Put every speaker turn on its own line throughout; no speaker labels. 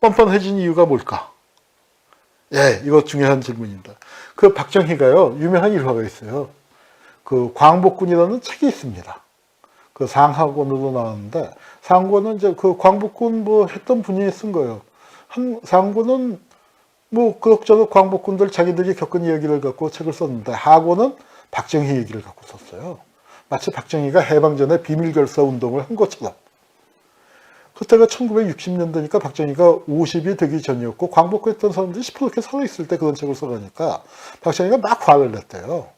뻔뻔해진 이유가 뭘까? 예, 이거 중요한 질문입니다. 그 박정희가요, 유명한 일화가 있어요. 그 광복군이라는 책이 있습니다. 그 상하권으로 나왔는데, 상권은 이제 그 광복군 뭐 했던 분이 쓴 거예요. 한, 상권은 뭐 그럭저럭 광복군들 자기들이 겪은 이야기를 갖고 책을 썼는데, 하고는 박정희 얘기를 갖고 썼어요. 마치 박정희가 해방 전에 비밀결사 운동을 한 것처럼. 그때가 1960년대니까 박정희가 50이 되기 전이었고 광복했던 사람들이 시퍼렇게 살아있을 때 그런 책을 써가니까 박정희가 막 화를 냈대요.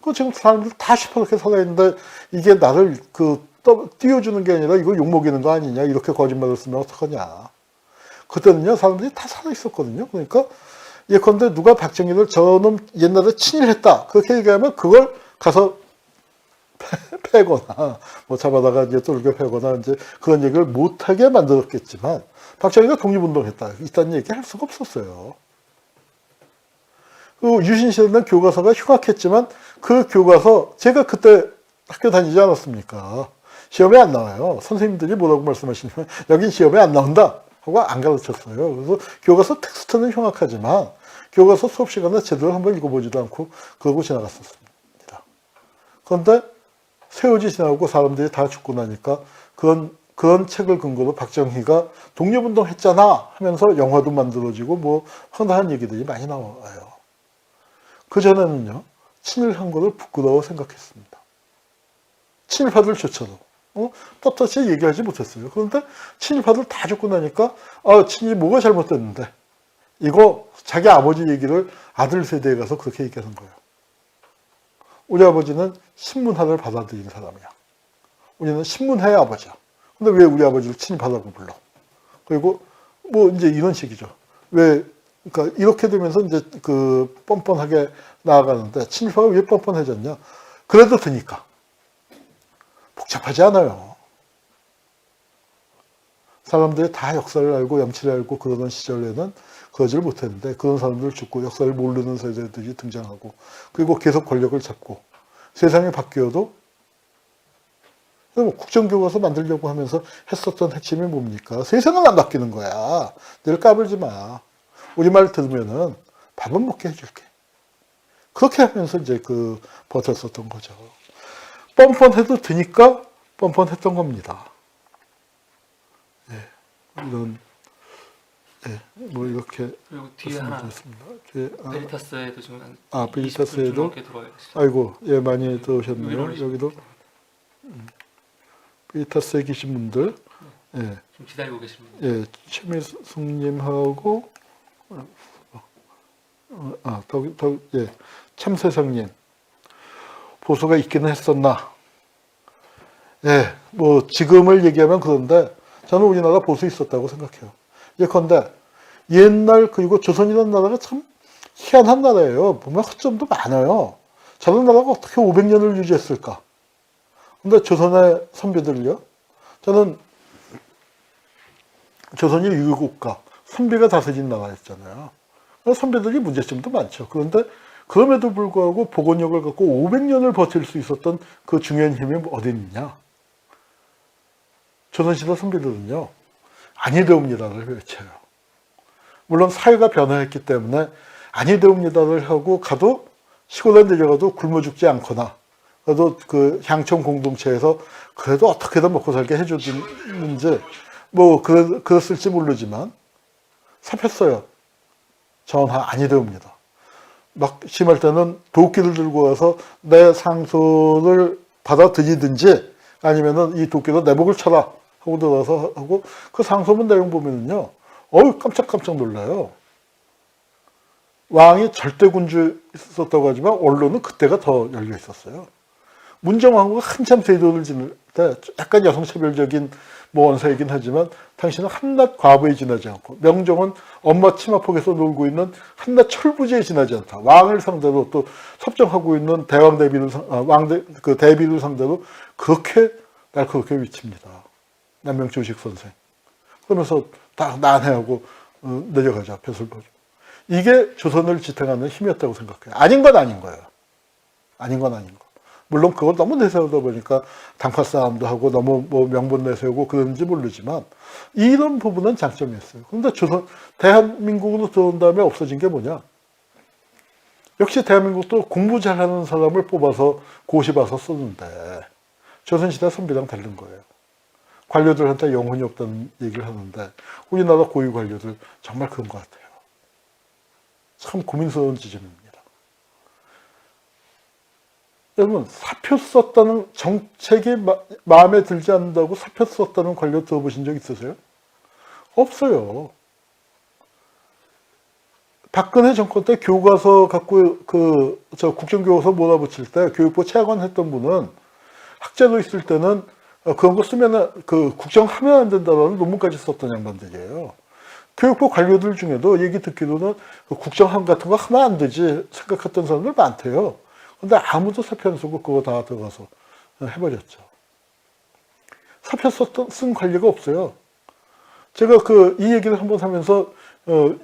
그 지금 사람들 다 시퍼렇게 살아있는데 이게 나를 그 떠- 띄워주는 게 아니라 이거 욕먹이는 거 아니냐 이렇게 거짓말을 쓰면 어떡하냐. 그때는요 사람들이 다 살아있었거든요. 그러니까 예컨대 누가 박정희를 저놈 옛날에 친일했다 그렇게 얘기하면 그걸 가서 패거나 뭐 잡아다가 이제 뚫겨 패거나 이제 그런 얘기를 못하게 만들었겠지만 박정희가 독립운동했다 이딴 얘기 할 수가 없었어요. 그 유신 시대는 교과서가 흉악했지만 그 교과서 제가 그때 학교 다니지 않았습니까? 시험에 안 나와요. 선생님들이 뭐라고 말씀하시냐면 여긴 시험에 안 나온다 하고 안 가르쳤어요. 그래서 교과서 텍스트는 흉악하지만 교과서 수업 시간에 제대로 한번 읽어보지도 않고 그러고 지나갔었습니다. 그런데 세월이 지나고 사람들이 다 죽고 나니까 그런 그런 책을 근거로 박정희가 독립운동 했잖아 하면서 영화도 만들어지고 뭐 황당한 얘기들이 많이 나와요. 그 전에는요 친일한 거를 부끄러워 생각했습니다. 친일파들조차도 어? 떳떳이 얘기하지 못했어요. 그런데 친일파들 다 죽고 나니까 아 친일이 뭐가 잘못됐는데 이거 자기 아버지 얘기를 아들 세대에 가서 그렇게 얘기하는 거예요. 우리 아버지는 신문화를 받아들인 사람이야. 우리는 신문화의 아버지야. 근데 왜 우리 아버지를 친일파라고 불러? 그리고 뭐 이제 이런 식이죠. 왜 그러니까 이렇게 되면서 이제 그 뻔뻔하게 나아가는데 친일파가 왜 뻔뻔해졌냐? 그래도 되니까. 복잡하지 않아요. 사람들이 다 역사를 알고 염치를 알고 그러던 시절에는 그러지를 못했는데 그런 사람들 죽고 역사를 모르는 세대들이 등장하고 그리고 계속 권력을 잡고 세상이 바뀌어도 뭐 국정교과서 만들려고 하면서 했었던 핵심이 뭡니까? 세상은 안 바뀌는 거야. 늘 까불지 마. 우리 말 들으면은 밥은 먹게 해줄게. 그렇게 하면서 이제 그 버텼었던 거죠. 뻔뻔해도 되니까 뻔뻔했던 겁니다. 예, 이런, 예, 뭐 이렇게
그리고 뒤에 하나
말씀드렸습니다. 뒤에, 아,
베리타스에도 지금 한
아,
20분
베리타스에도?
넘게 들어와 있어요.
아이고, 예, 많이
위로
들어오셨네요. 여기도 베리타스에 계신 분들, 예,
지금 기다리고 계십니다.
예, 최미숙님하고, 어, 어, 아, 더, 더, 예, 참세상님. 보수가 있기는 했었나. 예, 뭐, 지금을 얘기하면 그런데, 저는 우리나라 보수 있었다고 생각해요. 예컨대, 옛날, 그리고 조선이라는 나라가 참 희한한 나라예요. 보면 허점도 많아요. 저런 나라가 어떻게 500년을 유지했을까? 근데 조선의 선비들요? 저는 조선이 유국가, 선비가 다스린 나라였잖아요. 선비들이 문제점도 많죠. 그런데 그럼에도 불구하고 복원력을 갖고 500년을 버틸 수 있었던 그 중요한 힘이 어디 있느냐? 조선시대 선비들은요, 아니되옵니다를 외쳐요. 물론 사회가 변화했기 때문에 아니되옵니다를 하고 가도 시골에 내려가도 굶어 죽지 않거나 그래도 그 향촌 공동체에서 그래도 어떻게든 먹고 살게 해줬는지 뭐 그랬, 그랬을지 모르지만 잡혔어요. 전하 아니되옵니다. 막 심할 때는 도끼를 들고 와서 내 상소를 받아들이든지 아니면은 이 도끼로 내 목을 쳐라 하고 들어와서 하고 그 상소문 내용 보면은요, 어우 깜짝깜짝 놀라요. 왕이 절대 군주 있었다고 하지만 언론은 그때가 더 열려 있었어요. 문정왕후가 한참 세도를 지낼 때 약간 여성차별적인 뭐 원사이긴 하지만 당신은 한낱 과부에 지나지 않고 명종은 엄마 치마폭에서 놀고 있는 한낱 철부지에 지나지 않다. 왕을 상대로 또 섭정하고 있는 대왕 대비를 상- 아, 왕대 그 대비를 상대로 그렇게 날카롭게 위칩니다. 남명조식 선생. 그러면서 딱 난해하고 어, 내려가자 벼슬 보죠. 이게 조선을 지탱하는 힘이었다고 생각해요. 아닌 건 아닌 거예요. 아닌 건 아닌 거. 물론 그걸 너무 내세우다 보니까 단파 싸움도 하고 너무 뭐 명분 내세우고 그런지 모르지만 이런 부분은 장점이었어요. 그런데 조선 대한민국으로 들어온 다음에 없어진 게 뭐냐? 역시 대한민국도 공부 잘하는 사람을 뽑아서 고시 봐서 썼는데 조선시대 선비랑 다른 거예요. 관료들한테 영혼이 없다는 얘기를 하는데 우리나라 고위 관료들 정말 그런 것 같아요. 참 고민스러운 지점입니다. 여러분 사표 썼다는 정책이 마, 마음에 들지 않는다고 사표 썼다는 관료 들어보신 적 있으세요? 없어요. 박근혜 정권 때 교과서 갖고 그 저 국정교과서 몰아붙일 때 교육부 차관 했던 분은 학자로 있을 때는 어, 그런 거 쓰면은 그 국정하면 안 된다라는 논문까지 썼던 양반들이에요. 교육부 관료들 중에도 얘기 듣기로는 그 국정함 같은 거 하면 안 되지 생각했던 사람들 많대요. 근데 아무도 사표 안 쓰고 그거 다 들어가서 해버렸죠. 사표 썼던, 쓴 관리가 없어요. 제가 그, 이 얘기를 한번 하면서, 어,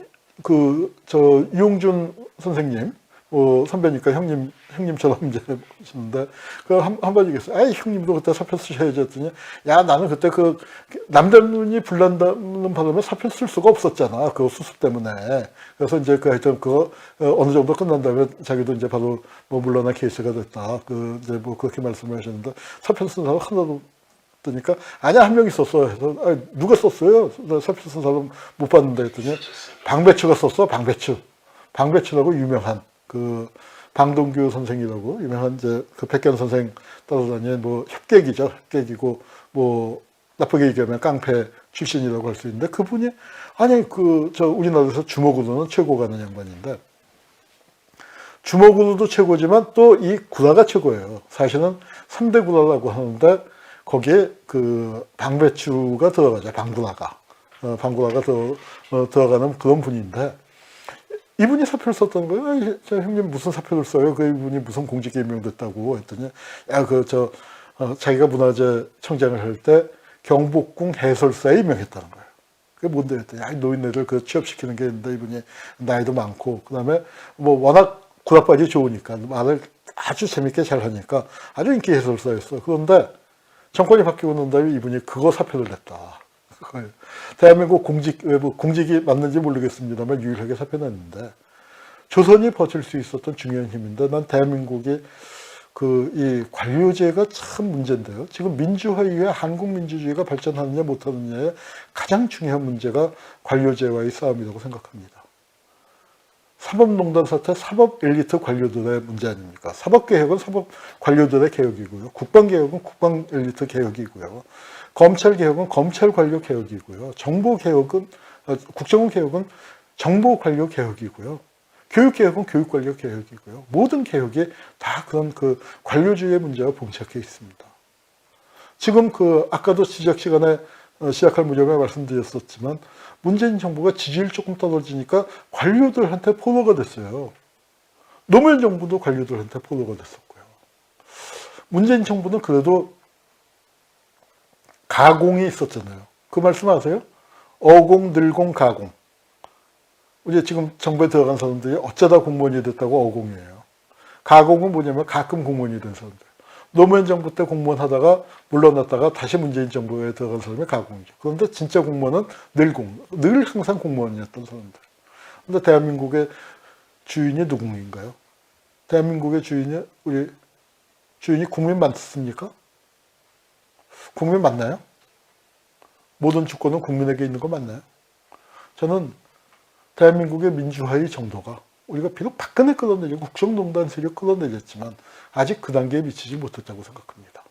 그, 저, 이용준 선생님, 어, 선배니까 형님, 형님처럼 이제 보시는데, 그 한, 한번 얘기했어요. 아이, 형님도 그때 사표 쓰셔야지 했더니, 야, 나는 그때 그, 남대문이 불난다는 바람에 사표 쓸 수가 없었잖아. 그 수습 때문에. 그래서 이제 그 하여튼 그거 어, 어느 정도 끝난 다음에 자기도 이제 바로 뭐 물러난 케이스가 됐다. 그, 이제 뭐 그렇게 말씀을 하셨는데, 사표 쓴 사람 하나도 그러니까 아니야 한 명 있었어. 그래서 아, 누가 썼어요? 나 사표 쓴 사람 못 봤는데 했더니 방배추가 썼어. 방배추. 방배추라고 유명한 그 방동규 선생이라고 유명한 이제 그 백견 선생 따라다니는 뭐 협객이죠. 협객이고 뭐 나쁘게 얘기하면 깡패 출신이라고 할 수 있는데 그분이 아니 그 저 우리나라에서 주먹으로는 최고 가 는 양반인데 주먹으로도 최고지만 또 이 구라가 최고예요. 사실은 3대 구라라고 하는데 거기에 그 방배추가 들어가죠. 방구라가. 어, 방구라가 더, 어, 들어가는 그런 분인데 이분이 사표를 썼던 거예요. 저 형님 무슨 사표를 써요? 그 이분이 무슨 공직에 임명됐다고 했더니 야 그저 어, 자기가 문화재 청장을 할 때 경복궁 해설사에 임명했다는 거예요. 그게 뭔데 했더니 아 노인네들 그 취업시키는 게 있는데 이분이 나이도 많고 그다음에 뭐 워낙 구락바지 좋으니까 말을 아주 재밌게 잘 하니까 아주 인기 해설사였어. 그런데 정권이 바뀌고 난 다음에 이분이 그거 사표를 냈다. 대한민국 공직 외부 공직이 맞는지 모르겠습니다만 유일하게 냈는데 조선이 버틸 수 있었던 중요한 힘인데 난 대한민국이 그 이 관료제가 참 문제인데요. 지금 민주화 이후에 한국 민주주의가 발전하느냐 못하느냐의 가장 중요한 문제가 관료제와의 싸움이라고 생각합니다. 사법농단 사태 사법 엘리트 관료들의 문제 아닙니까? 사법개혁은 사법 관료들의 개혁이고요. 국방개혁은 국방 엘리트 개혁이고요. 검찰 개혁은 검찰 관료 개혁이고요. 정보 개혁은, 어, 국정원 개혁은 정보 관료 개혁이고요. 교육 개혁은 교육 관료 개혁이고요. 모든 개혁이 다 그런 그 관료주의의 문제와 봉착해 있습니다. 지금 그 아까도 시작 시간에 어, 시작할 무렵에 말씀드렸었지만 문재인 정부가 지지율 조금 떨어지니까 관료들한테 포로가 됐어요. 노무현 정부도 관료들한테 포로가 됐었고요. 문재인 정부는 그래도 가공이 있었잖아요. 그 말씀 아세요? 어공, 늘공, 가공. 우리 지금 정부에 들어간 사람들이 어쩌다 공무원이 됐다고 어공이에요. 가공은 뭐냐면 가끔 공무원이 된 사람들. 노무현 정부 때 공무원 하다가 물러났다가 다시 문재인 정부에 들어간 사람이 가공이죠. 그런데 진짜 공무원은 늘 공, 늘 항상 공무원이었던 사람들. 근데 대한민국의 주인이 누구인가요? 대한민국의 주인이 우리 주인이 국민 맞습니까? 국민 맞나요? 모든 주권은 국민에게 있는 거 맞나요? 저는 대한민국의 민주화의 정도가 우리가 비록 박근혜 끌어내리고 국정농단 세력 끌어내렸지만 아직 그 단계에 미치지 못했다고 생각합니다.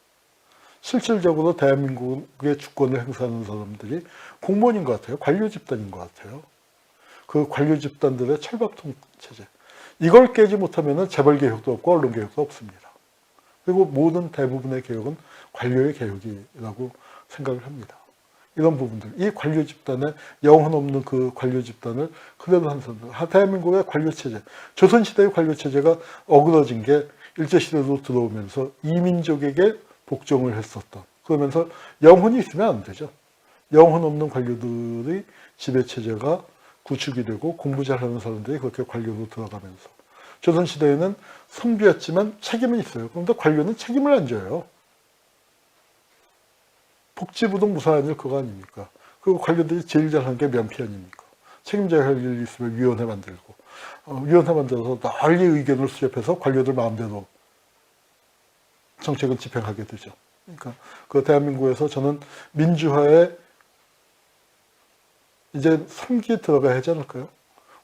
실질적으로 대한민국의 주권을 행사하는 사람들이 공무원인 것 같아요. 관료 집단인 것 같아요. 그 관료 집단들의 철밥통 체제. 이걸 깨지 못하면 재벌 개혁도 없고 언론 개혁도 없습니다. 그리고 모든 대부분의 개혁은 관료의 개혁이라고 생각을 합니다. 이런 부분들, 이 관료 집단의 영혼 없는 그 관료 집단을 그대로 한 사람들, 하- 대한민국의 관료 체제, 조선 시대의 관료 체제가 어그러진 게 일제 시대로 들어오면서 이민족에게 복종을 했었던. 그러면서 영혼이 있으면 안 되죠. 영혼 없는 관료들의 지배 체제가 구축이 되고 공부 잘하는 사람들이 그렇게 관료로 들어가면서 조선시대에는 선비였지만 책임은 있어요. 그런데 관료는 책임을 안 져요. 복지부도 무사한 일 그거 아닙니까? 그리고 관료들이 제일 잘하는 게 면피 아닙니까? 책임져야 할 일이 있으면 위원회 만들고 어, 위원회 만들어서 널리 의견을 수렴해서 관료들 마음대로 정책을 집행하게 되죠. 그러니까 그 대한민국에서 저는 민주화에 이제 3기에 들어가야 하지 않을까요?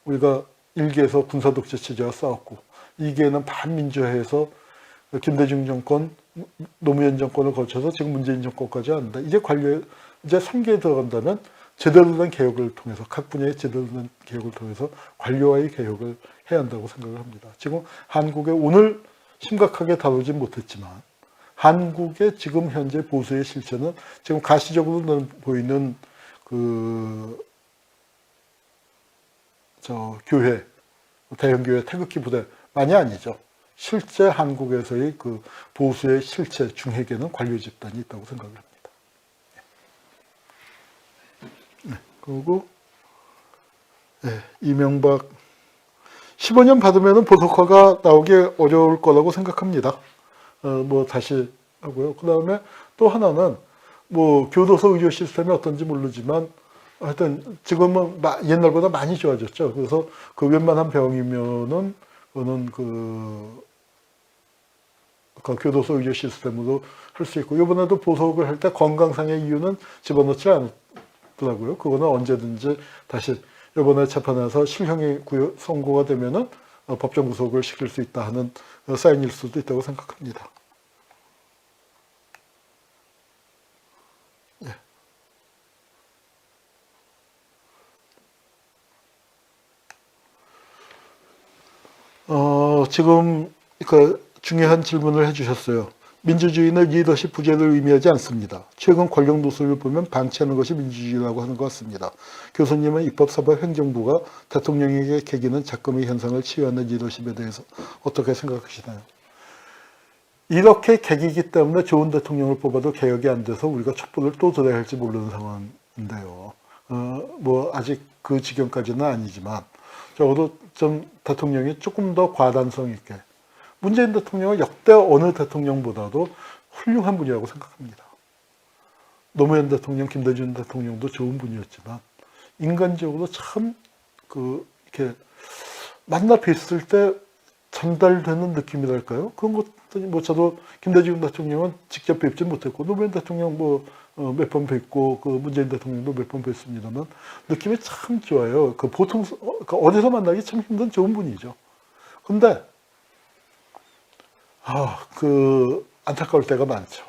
우리가 1기에서 군사독재 체제와 싸웠고 2기에는 반민주화해서 김대중 정권, 노무현 정권을 거쳐서 지금 문재인 정권까지 왔는데 이제 관료 이제 3기에 들어간다면 제대로 된 개혁을 통해서 각 분야의 제대로 된 개혁을 통해서 관료와의 개혁을 해야 한다고 생각을 합니다. 지금 한국의 오늘 심각하게 다루지 못했지만 한국의 지금 현재 보수의 실체는 지금 가시적으로 보이는 그, 저, 교회, 대형 교회 태극기 부대만이 아니죠. 실제 한국에서의 그 보수의 실체 중핵에는 관료 집단이 있다고 생각을 합니다. 네, 그리고, 네, 이명박 15년 받으면 보석화가 나오기 어려울 거라고 생각합니다. 어, 뭐 다시 하고요. 그 다음에 또 하나는 뭐 교도소 의료 시스템이 어떤지 모르지만 하여튼 지금은 마- 옛날보다 많이 좋아졌죠. 그래서 그 웬만한 병이면은 그거는 그, 그 교도소 의료 시스템으로 할 수 있고 이번에도 보석을 할 때 건강상의 이유는 집어넣지 않더라고요. 그거는 언제든지 다시 이번에 재판에서 실형이 구요- 선고가 되면은 어, 법정 구속을 시킬 수 있다 하는 어, 사인일 수도 있다고 생각합니다. 예. 어, 지금 그 중요한 질문을 해주셨어요. 민주주의는 리더십 부재를 의미하지 않습니다. 최근 권력 노선을 보면 방치하는 것이 민주주의라고 하는 것 같습니다. 교수님은 입법, 사법, 행정부가 대통령에게 개기는 작금의 현상을 치유하는 리더십에 대해서 어떻게 생각하시나요? 이렇게 개기기 때문에 좋은 대통령을 뽑아도 개혁이 안 돼서 우리가 촛불을 또 들어야 할지 모르는 상황인데요. 어, 뭐 아직 그 지경까지는 아니지만 적어도 좀 대통령이 조금 더 과단성 있게 문재인 대통령은 역대 어느 대통령보다도 훌륭한 분이라고 생각합니다. 노무현 대통령, 김대중 대통령도 좋은 분이었지만 인간적으로 참 그 이렇게 만나 뵀을 때 전달되는 느낌이랄까요? 그런 것들이 뭐 저도 김대중 대통령은 직접 뵙지 못했고 노무현 대통령 뭐 몇 번 뵙고 그 문재인 대통령도 몇 번 뵀습니다만 느낌이 참 좋아요. 그 보통 어, 그 어디서 만나기 참 힘든 좋은 분이죠. 근데 아, 그 안타까울 때가 많죠.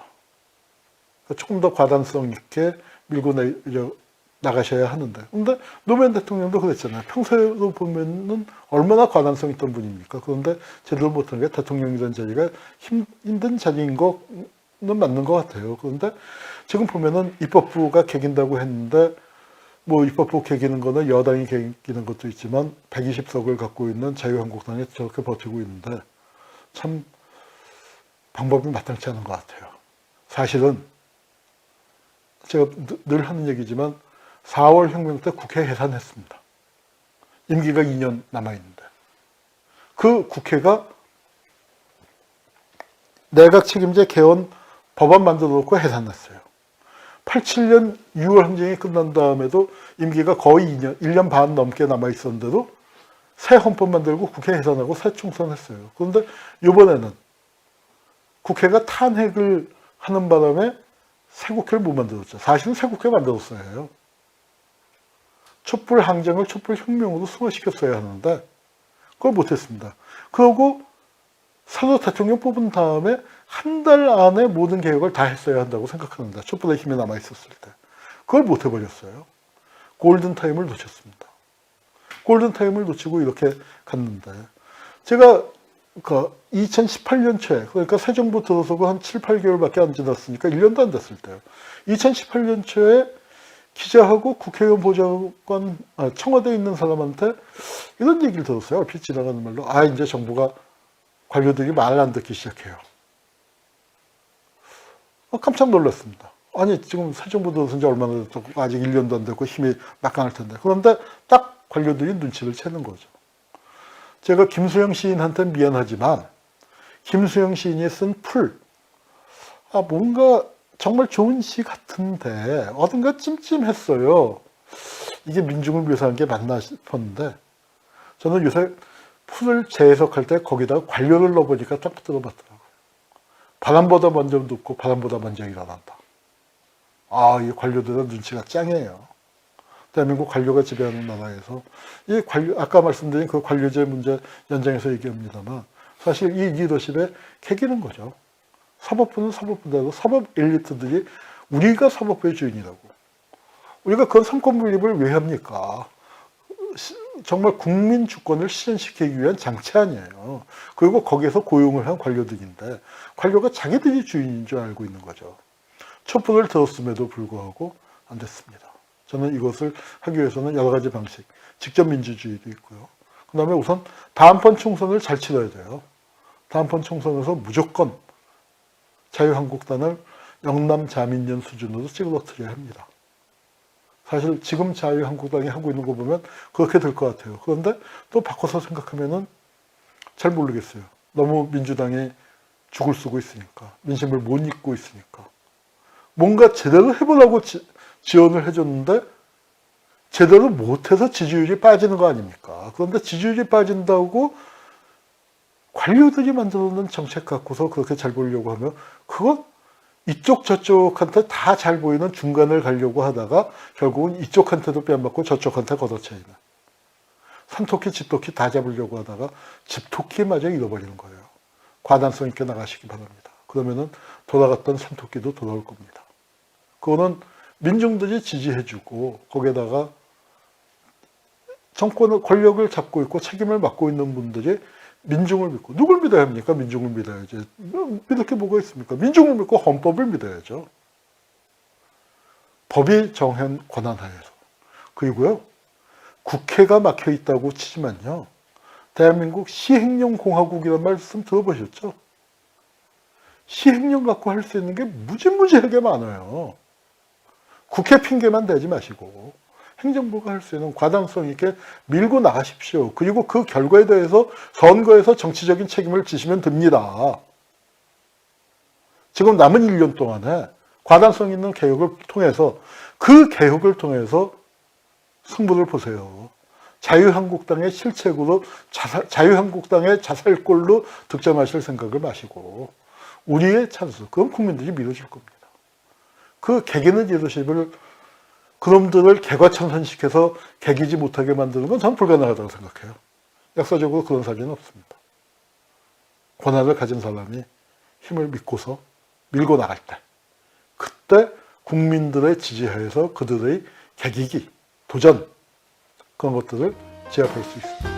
조금 더 과단성 있게 밀고 내려 나가셔야 하는데. 근데 노무현 대통령도 그랬잖아요. 평소에도 보면은 얼마나 과단성 있던 분입니까? 그런데 제대로 못한 게 대통령이라는 자리가 힘, 힘든 자리인 거는 맞는 것 같아요. 그런데 지금 보면은 입법부가 개긴다고 했는데 뭐 입법부 개기는 거는 여당이 개기는 것도 있지만 120석을 갖고 있는 자유한국당이 저렇게 버티고 있는데 참 방법이 마땅치 않은 것 같아요. 사실은 제가 늘- 늘 하는 얘기지만 4월 혁명 때 국회 해산했습니다. 임기가 2년 남아있는데. 그 국회가 내각 책임제 개헌 법안 만들어 놓고 해산했어요. 87년 6월 항쟁이 끝난 다음에도 임기가 거의 2년, 1년 반 넘게 남아 있었는데도 새 헌법 만들고 국회 해산하고 새 총선했어요. 그런데 이번에는 국회가 탄핵을 하는 바람에 새 국회를 못 만들었죠. 사실은 새 국회 만들었어야 해요. 촛불 항쟁을 촛불 혁명으로 승화시켰어야 하는데 그걸 못했습니다. 그러고 새로 대통령 뽑은 다음에 한 달 안에 모든 개혁을 다 했어야 한다고 생각합니다. 촛불의 힘이 남아 있었을 때. 그걸 못 해버렸어요. 골든타임을 놓쳤습니다. 골든타임을 놓치고 이렇게 갔는데 제가 그 2018년 초에 그러니까 새 정부 들어서고 한 7, 8개월밖에 안 지났으니까 1년도 안 됐을 때요. 2018년 초에 기자하고 국회의원 보좌관 아, 청와대에 있는 사람한테 이런 얘기를 들었어요. 얼핏 지나가는 말로 아 이제 정부가 관료들이 말을 안 듣기 시작해요. 어, 깜짝 놀랐습니다. 아니 지금 새 정부 들어선 지 얼마나 됐고 아직 1년도 안 됐고 힘이 막강할 텐데 그런데 딱 관료들이 눈치를 채는 거죠. 제가 김수영 시인한테 미안하지만 김수영 시인이 쓴 풀, 아 뭔가 정말 좋은 시 같은데 어딘가 찜찜했어요. 이게 민중을 묘사한 게 맞나 싶었는데 저는 요새 풀을 재해석할 때 거기다가 관료를 넣어보니까 딱 들어봤더라고요. 바람보다 먼저 눕고 바람보다 먼저 일어난다. 아, 이 관료들의 눈치가 짱이에요. 대한민국 관료가 지배하는 나라에서 이 관료 아까 말씀드린 그 관료제 문제 연장해서 얘기합니다만 사실 이 리더십의 계기는 거죠. 사법부는 사법부대로 사법 엘리트들이 우리가 사법부의 주인이라고. 우리가 그건 삼권 분립을 왜 합니까? 시- 정말 국민 주권을 실현시키기 위한 장치 아니에요. 그리고 거기에서 고용을 한 관료들인데 관료가 자기들이 주인인 줄 알고 있는 거죠. 촛불을 들었음에도 불구하고 안 됐습니다. 저는 이것을 하기 위해서는 여러 가지 방식, 직접 민주주의도 있고요. 그 다음에 우선 다음번 총선을 잘 치러야 돼요. 다음번 총선에서 무조건 자유한국당을 영남 자민련 수준으로 찍어뜨려야 합니다. 사실 지금 자유한국당이 하고 있는 거 보면 그렇게 될 것 같아요. 그런데 또 바꿔서 생각하면은 잘 모르겠어요. 너무 민주당이 죽을 쓰고 있으니까 민심을 못 잊고 있으니까 뭔가 제대로 해보라고 지, 지원을 해줬는데 제대로 못해서 지지율이 빠지는 거 아닙니까? 그런데 지지율이 빠진다고 관료들이 만들어놓은 정책 갖고서 그렇게 잘 보이려고 하면 그건 이쪽 저쪽 한테 다 잘 보이는 중간을 가려고 하다가 결국은 이쪽 한테도 뺨맞고 저쪽 한테 걷어차이는 산토끼 집토끼 다 잡으려고 하다가 집토끼마저 잃어버리는 거예요. 과단성 있게 나가시기 바랍니다. 그러면은 돌아갔던 산토끼도 돌아올 겁니다. 그거는 민중들이 지지해주고 거기에다가 정권을 권력을 잡고 있고 책임을 맡고 있는 분들이 민중을 믿고 누굴 믿어야 합니까? 민중을 믿어야지. 뭐 믿을 게 뭐가 있습니까? 민중을 믿고 헌법을 믿어야죠. 법이 정한 권한 하에서. 그리고요. 국회가 막혀 있다고 치지만요. 대한민국 시행령 공화국이라는 말씀 들어보셨죠? 시행령 갖고 할 수 있는 게 무지무지하게 많아요. 국회 핑계만 대지 마시고 행정부가 할 수 있는 과당성 있게 밀고 나가십시오. 그리고 그 결과에 대해서 선거에서 정치적인 책임을 지시면 됩니다. 지금 남은 1년 동안에 과단성 있는 개혁을 통해서 그 개혁을 통해서 승부를 보세요. 자유한국당의 실책으로 자살, 자유한국당의 자살골로 득점하실 생각을 마시고 우리의 찬스, 그건 국민들이 밀어줄 겁니다. 그 개기는 리더십을 그놈들을 개과천선시켜서 개기지 못하게 만드는 건 전 불가능하다고 생각해요. 역사적으로 그런 사례는 없습니다. 권한을 가진 사람이 힘을 믿고서 밀고 나갈 때, 그때 국민들의 지지하에서 그들의 개기기, 도전, 그런 것들을 제압할 수 있습니다.